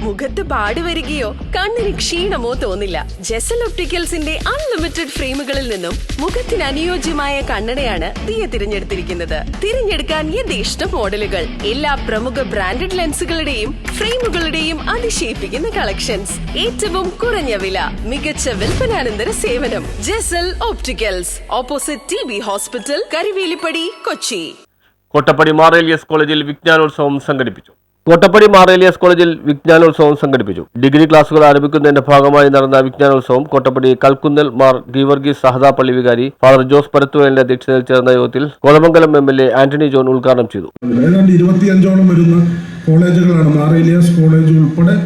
മുഖത്ത് പാടി വരികയോ കണ്ണിന് ക്ഷീണമോ തോന്നില്ല. ജെസൽ ഒപ്റ്റിക്കൽസിന്റെ അൺലിമിറ്റഡ് ഫ്രെയിമുകളിൽ നിന്നും മുഖത്തിന് അനുയോജ്യമായ കണ്ണടയാണ് ദിയ തിരഞ്ഞെടുത്തിരിക്കുന്നത്. തിരഞ്ഞെടുക്കാൻ യഥേഷ്ട മോഡലുകൾ. എല്ലാ പ്രമുഖ ബ്രാൻഡഡ് ലെൻസുകളുടെയും ഫ്രെയിമുകളുടെയും അതിശയിപ്പിക്കുന്ന കളക്ഷൻസ്. ഏറ്റവും കുറഞ്ഞ വില മികച്ച വിൽപ്പനാനന്തര സേവനം. Jesal opticals opposite T B hospital Karivelippady Kochi. Kottappady Mar Elias കോളേജിൽ വിജ്ഞാനോത്സവം സംഘടിപ്പിച്ചു. കോട്ടപ്പടി മാറേലിയസ് കോളേജിൽ വിജ്ഞാനോത്സവം സംഘടിപ്പിച്ചു. ഡിഗ്രി ക്ലാസുകൾ ആരംഭിക്കുന്നതിന്റെ ഭാഗമായി നടന്ന വിജ്ഞാനോത്സവം കോട്ടപ്പടി കൽക്കുന്നൽ മാർ ഗീവർഗീസ് സഹദാ പള്ളി വികാരി ഫാദർ ജോസ് പരത്തുവേലിന്റെ അധ്യക്ഷതയിൽ ചേർന്ന യോഗത്തിൽ Kothamangalam M L A Antony John ഉദ്ഘാടനം ചെയ്തു. ഏതാണ്ട് ഇരുപത്തിയഞ്ചോളം വരുന്ന കോളേജുകളാണ് മാറേലിയസ് കോളേജ് ഉൾപ്പെടെ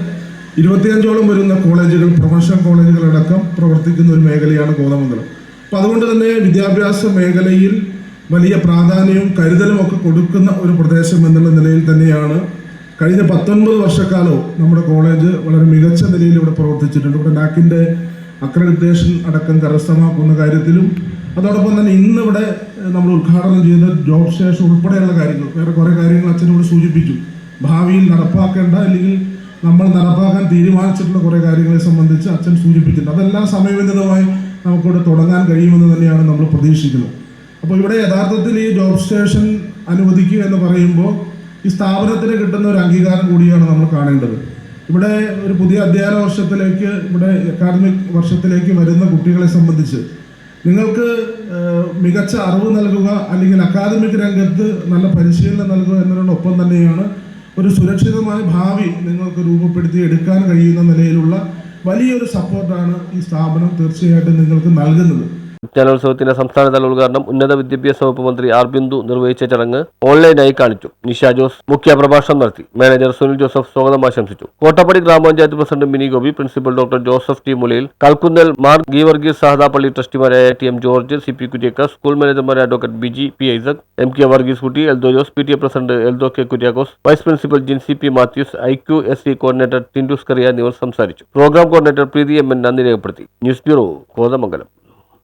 ഇരുപത്തിയഞ്ചോളം വരുന്ന കോളേജുകൾ പ്രൊഫഷണൽ കോളേജുകളടക്കം പ്രവർത്തിക്കുന്ന ഒരു മേഖലയാണ് കോതമംഗലം. അപ്പം അതുകൊണ്ട് തന്നെ വിദ്യാഭ്യാസ മേഖലയിൽ വലിയ പ്രാധാന്യവും കരുതലും ഒക്കെ കൊടുക്കുന്ന ഒരു പ്രദേശം എന്നുള്ള നിലയിൽ തന്നെയാണ് കഴിഞ്ഞ പത്തൊൻപത് വർഷക്കാലവും നമ്മുടെ കോളേജ് വളരെ മികച്ച നിലയിൽ ഇവിടെ പ്രവർത്തിച്ചിട്ടുണ്ട്. ഇവിടെ നാക്കിന്റെ അക്രഡിറ്റേഷൻ അടക്കം കരസ്ഥമാക്കുന്ന കാര്യത്തിലും അതോടൊപ്പം തന്നെ ഇന്ന് ഇവിടെ നമ്മൾ ഉദ്ഘാടനം ചെയ്യുന്ന ജോബ് സ്റ്റേഷൻ ഉൾപ്പെടെയുള്ള കാര്യങ്ങൾ വേറെ കുറേ കാര്യങ്ങൾ അച്ഛനോട് സൂചിപ്പിച്ചു. ഭാവിയിൽ നടപ്പാക്കേണ്ട അല്ലെങ്കിൽ നമ്മൾ നടപ്പാക്കാൻ തീരുമാനിച്ചിട്ടുള്ള കുറേ കാര്യങ്ങളെ സംബന്ധിച്ച് അച്ഛൻ സൂചിപ്പിച്ചിട്ടുണ്ട്. അതെല്ലാം സമയബന്ധിതമായി നമുക്കിവിടെ തുടങ്ങാൻ കഴിയുമെന്ന് തന്നെയാണ് നമ്മൾ പ്രതീക്ഷിക്കുന്നത്. അപ്പോൾ ഇവിടെ യഥാർത്ഥത്തിൽ ഈ ജോബ് സ്റ്റേഷൻ അനുവദിക്കുക എന്ന് പറയുമ്പോൾ ഈ സ്ഥാപനത്തിന് കിട്ടുന്ന ഒരു അംഗീകാരം കൂടിയാണ് നമ്മൾ കാണേണ്ടത്. ഇവിടെ ഒരു പുതിയ അധ്യയന വർഷത്തിലേക്ക് ഇവിടെ അക്കാദമിക് വർഷത്തിലേക്ക് വരുന്ന കുട്ടികളെ സംബന്ധിച്ച് നിങ്ങൾക്ക് മികച്ച അറിവ് നൽകുക അല്ലെങ്കിൽ അക്കാദമിക് രംഗത്ത് നല്ല പരിശീലനം നൽകുക എന്നതിനോടൊപ്പം തന്നെയാണ് ഒരു സുരക്ഷിതമായ ഭാവി നിങ്ങൾക്ക് രൂപപ്പെടുത്തി എടുക്കാൻ കഴിയുന്ന നിലയിലുള്ള വലിയൊരു സപ്പോർട്ടാണ് ഈ സ്ഥാപനം തീർച്ചയായിട്ടും നിങ്ങൾക്ക് നൽകുന്നത്. വിജ്ഞാനോത്സവത്തിന്റെ സംസ്ഥാനതല ഉദ്ഘാടനം ഉന്നത വിദ്യാഭ്യാസ വകുപ്പ് മന്ത്രി ആർ ബിന്ദു നിർവഹിച്ച ചടങ്ങ് ഓൺലൈനായി കാണിച്ചു. നിഷ ജോസ് മുഖ്യ പ്രഭാഷണം നടത്തി. മാനേജർ സുനിൽ ജോസഫ് സ്വാഗതം ആശംസിച്ചു. Kottappady grama panchayat president Mini Gopi principal doctor Joseph T Mulayil Kalkunnel Mar Geevarghese Sahadappally ട്രസ്റ്റിമാരായ T M George C P Kuriakose school മാനേജർമാരായ advocate Biji P Isaac M K Varghese Kutty Eldo Jose P T A president Eldo K Kuriakose vice principal Jincy P Mathews I Q S C coordinator Tindus Kariya എന്നിവർ സംസാരിച്ചു. Program coordinator Preethi M N നന്ദി രേഖപ്പെടുത്തി. News bureau Kothamangalam.